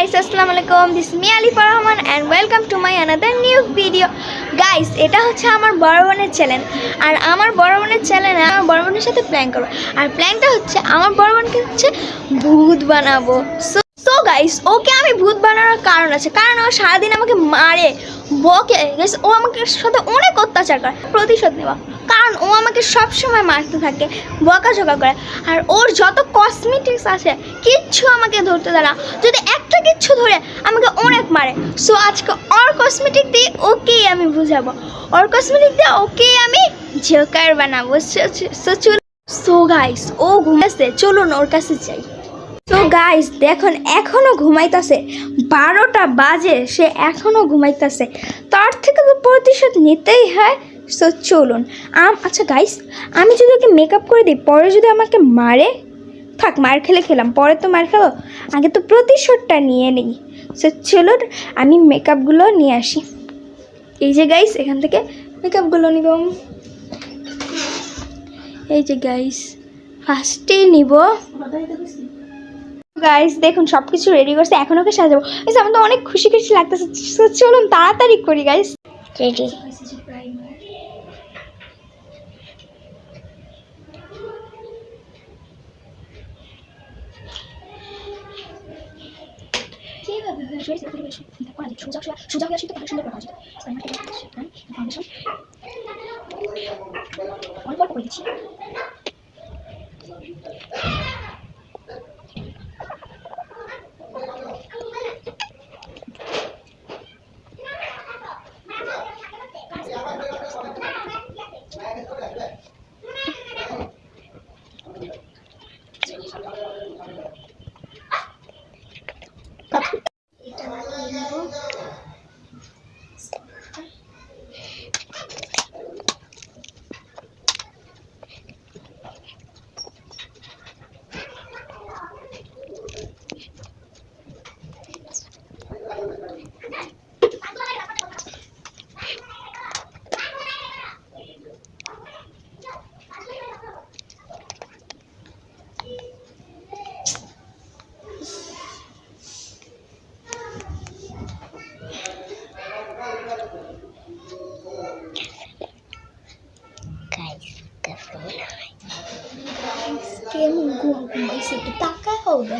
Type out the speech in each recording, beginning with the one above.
Guys আসসালামু আলাইকুম this me Ali Rahman and welcome to my another new video guys এটা হচ্ছে আমার বড় বোনের চ্যানেল আর আমার বড় বোনের চ্যানেলে আমার বড় বোনের সাথে প্ল্যান করব। আর প্ল্যানটা হচ্ছে, আমার বড় বোনকে হচ্ছে ভূত বানাবো। সো গাইস ওকে আমি ভূত বানানোর কারণ আছে। কারণ ও সারাদিন আমাকে মারে বকে guys, ও আমাকে সাথে অনেক অত্যাচার করে প্রতিশোধ নেওয়া। কারণ ও আমাকে সবসময় মারতে থাকে বকাঝকা করে। আর ওর যত কসমেটিক্স আছে কিচ্ছু আমাকে ধরতে না। যদি একটা কিচ্ছু ধরে আমাকে অনেক মারে। সো আজকে ওর কসমেটিক দিয়ে ওকেই আমি বুঝাবো। ওর কসমেটিক দিয়ে ওকেই আমি জোকার বানাবো। সো সো গাইস ও ঘুমাচ্ছে চলুন ওর কাছে যাই। তো গাইস দেখুন, এখনও ঘুমাইতাছে। বারোটা বাজে, সে এখনও ঘুমাইতাছে। তার থেকে তো প্রতিশোধ নিতেই হয় সো চলুন। আচ্ছা গাইস আমি যদি ওকে মেকআপ করে দিই, পরে যদি আমাকে মারে, থাক, মার খেলে খেলাম, পরে তো মার খেলো আগে তো প্রতিশোধটা নিয়ে নিই। সো চলুন, আমি মেকআপগুলো নিয়ে আসি। এই যে গাইস এখান থেকে মেকআপগুলো নিব। এই যে গাইস ফার্স্টেই নিব। গাইস দেখুন সব কিছু রেডি করছে, এখন ওকে সাজাবো। গাইস আমার তো অনেক খুশি খুশি লাগতেছে। চলুন, তাড়াতাড়ি করি guys ready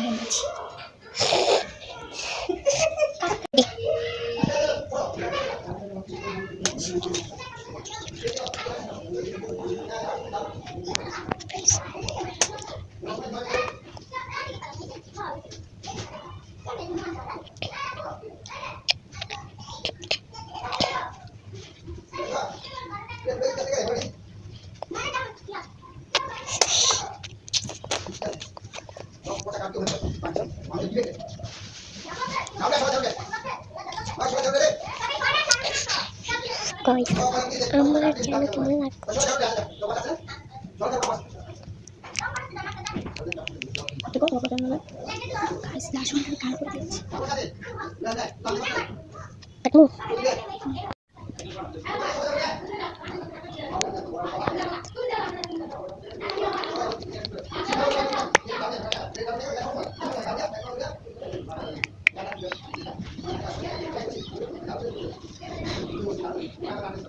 টাকা হও আমার চ্যানেল কেমন লাগছে শুনে আমি কার করে দিয়েছি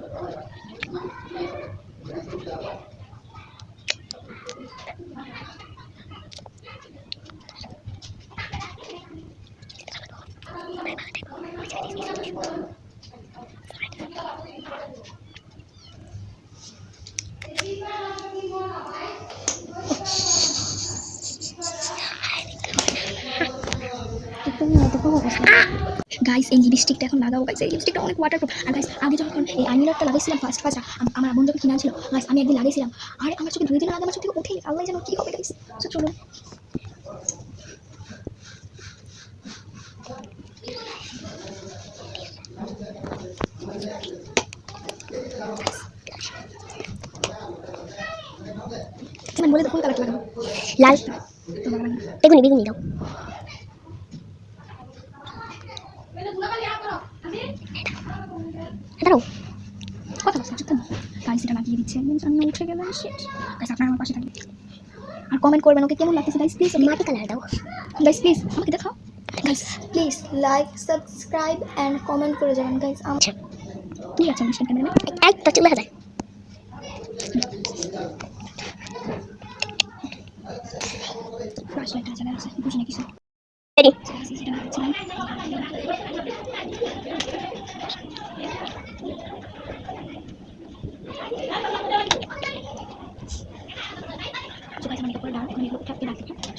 あ গাইস এই লিপস্টিকটা এখন লাগাবো গাইস এই লিপস্টিকটা অনেক ওয়াটারপ্রুফ আর গাইস আগে যখন এই আইলারটা লাগাইছিলাম ফার্স্ট ফার্স্ট আমার বোন যখন কিনা ছিল। গাইস আমি একদিন লাগাইছিলাম। আর, আমার চোখে দুই দিন আগে আমার চোখ থেকে উঠেই আল্লাহ যেন কি হবে গাইস তো চলুন। বলে কোন কালারটা লাগাবো? লাল। বেগুনি বেগুনি দাও। দাঁড়াও। কথা বলছি চুপ থাকো। গাইস লাগিয়ে দিচ্ছে। একদিন আমি উঠে গেলাম শেষ গাইস আপনারা আমার পাশে থাকবেন। আর কমেন্ট করবেন ওকে কেমন লাগতেছে? গাইস প্লিজ মাটি কালার দাও। গাইস প্লিজ আমাকে দেখাও। Guys please like subscribe and comment করে যাবেন গাইস আমার কি আছে মিশন ক্যামেরা তো চলে যায়। ফ্ল্যাশলাইট আছে আছে বুঝি না কিছু। Jadi. Coba sama kita pulang, kita pulang, kita pulang.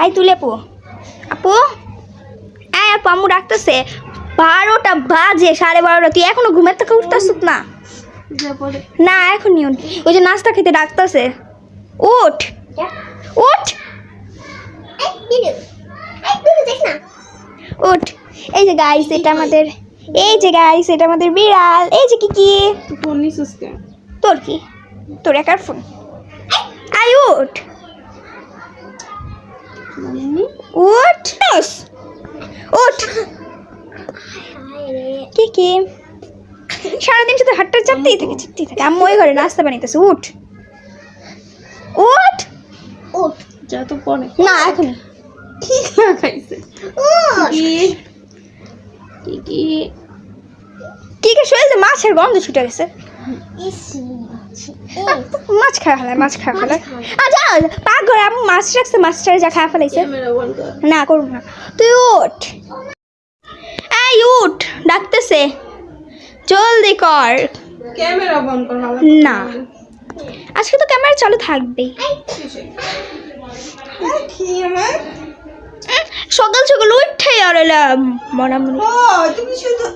আই তুলে আপু আপু এই আপু আম্মু ডাকতেছে। বারোটা বাজে সাড়ে বারোটা। তুই এখনও ঘুমের থেকে উঠতেছ না? না এখন নিউন ওই যে নাস্তা খেতে ডাকতেছে। উঠ। উঠ। উঠ। এই যে গাইস এটা আমাদের এই যে গাইস এটা আমাদের বিড়াল। এই যে কি কি? তোর কি? তোর একার ফোন। আই উঠ। উঠ উঠ। কি কি? সারাদিন শুধু হাটটা চাপতেই থাকে চাপতেই থাকে। আম্মু ওই ঘরে নাস্তা বানাইতেছে উঠ। উঠ। উঠ। যা তো পরে। না এখনই কি খাইছে? কি? কি কি? কি শরীরে মাছের গন্ধ ছুটে গেছে। মাছ খাওয়া ফেলায় মাছ খাওয়া ফেলায় আচ্ছা পাক ঘরে আম্মু মাছ রাখছে মাছটারে যা খাওয়া ফেলাইছে ক্যামেরা বন্ধ। কর না করুন না। তুই উঠ। এই উঠ ডাকতেছে। জলদি কর। ক্যামেরা বন্ধ কর না। আজকে তো ক্যামেরা চালু থাকবেই। কি আমার? উম, সকাল সকাল উঠে আর এলাম মনামনি ও তুমি শুধু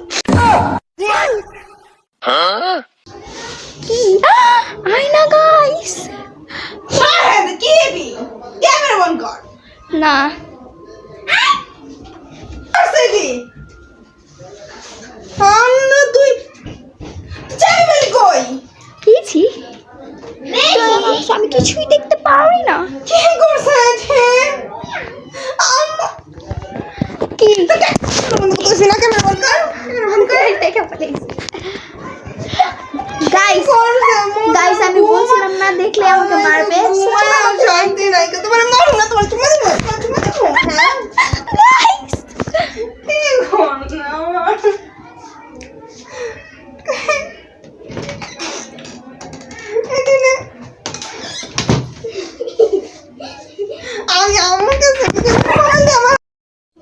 কি আয়না গাইস শাহেদ কি বি ক্যামেরা বন্ধ কর না আসে কি আমরা তুই যাবি বলি কই কিছি আমি কিছুই দেখতে পারি না কি করছে হে আম্মা কি বন্ধ করছিস না ক্যামেরা বন্ধ কর ক্যামেরা বন্ধ কর দেখে ফেলেছি গাইস করছে গাইস আমি বলছিলাম না দেখলে আমাকে মারবে শান্তি নাই তোমার মারো না তোমার তোমার তোমার হ্যাঁ গাইস কি কর না আমার এখানে আমি আমার কাছে আমার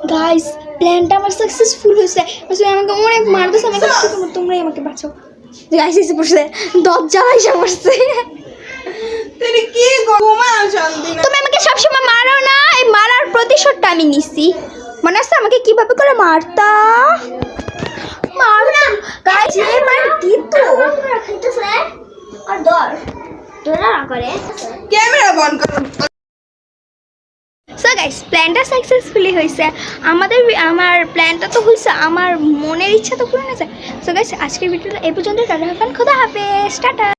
গাইস প্ল্যানটা আমার সাকসেসফুল হয়েছে। আসলে আমাকে অনেক মারতেছে আমি এখন কি করব তোমরাই আমাকে বাঁচাও। গাইস এসে পড়ছে দরজা এসে পড়ছে তুই তুমি আমাকে সবসময় মারো না এই মারার প্রতিশোধটা আমি নিছি। মনে আছে আমাকে কীভাবে করে মারতা? মারতা। গাইস এই মার দিত আর দর না করে। ক্যামেরা বন্ধ কর। গাইস প্ল্যানটা সাকসেসফুলি হয়েছে আমাদের আমার প্ল্যানটা তো হয়েছে আমার মনের ইচ্ছা তো পূরণ হয়েছে সো গাইস আজকের ভিডিওটা এ পর্যন্ত টাটা হাফান খোদা হাফেজ। টাটা।